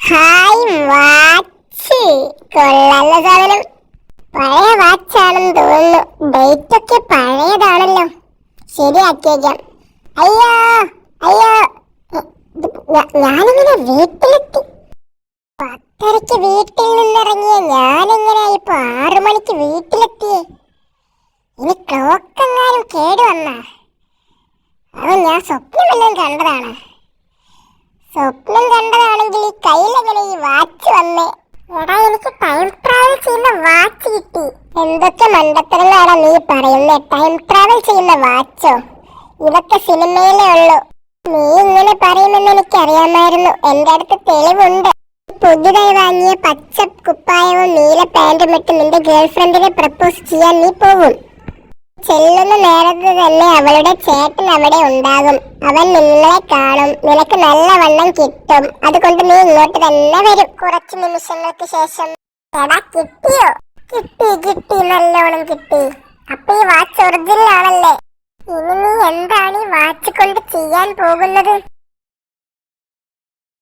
Hi watch കൊള്ളാലോ സാധനം. പഴയ വാച്ചാണെന്ന് തോന്നുന്നു. ഡേറ്റ് ഒക്കെ പഴയതാണല്ലോ. ശരിയാക്കിയേക്കാം. അയ്യോ അയ്യോ. ഞാനിങ്ങനെ വീട്ടിലെത്തി. പത്തരയ്ക്ക് വീട്ടിൽ നിന്നിറങ്ങിയ ഞാനിങ്ങനെ ഇപ്പൊ ആറു മണിക്ക് വീട്ടിലെത്തിയേ. ഇനി ക്ലോക്ക് എങ്ങാനും കേട് വന്നാ അത് ഞാൻ സ്വപ്നമെല്ലാം കണ്ടതാണ്. സ്വപ്നം കണ്ടതാണെങ്കിൽ ഈ കയ്യിലെങ്ങനെ ഈ വാച്ച് വന്നേ? എടാ എനിക്ക് ടൈം ട്രാവൽ ചെയ്യുന്ന വാച്ച് കിട്ടി. എന്തൊക്കെ മണ്ടത്തരങ്ങളാണ് നീ പറയുന്നേ? ടൈം ട്രാവൽ ചെയ്യുന്ന വാച്ചോ? ഇതൊക്കെ സിനിമയിലേ ഉള്ളൂ. നീ ഇങ്ങനെ പറയുമെന്ന് എനിക്ക് അറിയാമായിരുന്നു എന്റെ അടുത്ത് തെളിവുണ്ട്. പുതുതായി വാങ്ങിയ പച്ച കുപ്പായവും നീല പാന്റും ഇട്ട് നിന്റെ ഗേൾഫ്രണ്ടിനെ പ്രപ്പോസ് ചെയ്യാൻ നീ പോകും ചെല്ലുന്ന നേരത്ത് തന്നെ അവളുടെ ചേട്ടൻ അവിടെ ഉണ്ടാകും. അവൻ നിങ്ങളെ കാണും. നിനക്ക് നല്ല വണ്ണം കിട്ടും. അതുകൊണ്ട് നീ ഇങ്ങോട്ട് തന്നെ വരും. കുറച്ച് നിമിഷങ്ങൾക്ക് ശേഷം എടാ കിട്ടിയോ? കിട്ടി കിട്ടി. നല്ലോണം കിട്ടി. അപ്പൊ ഈ വാച്ച് ഒറിജിനൽ ആണല്ലേ? ഇനി നീ എന്താണ് ഈ വാച്ച് കൊണ്ട് ചെയ്യാൻ പോകുന്നത്?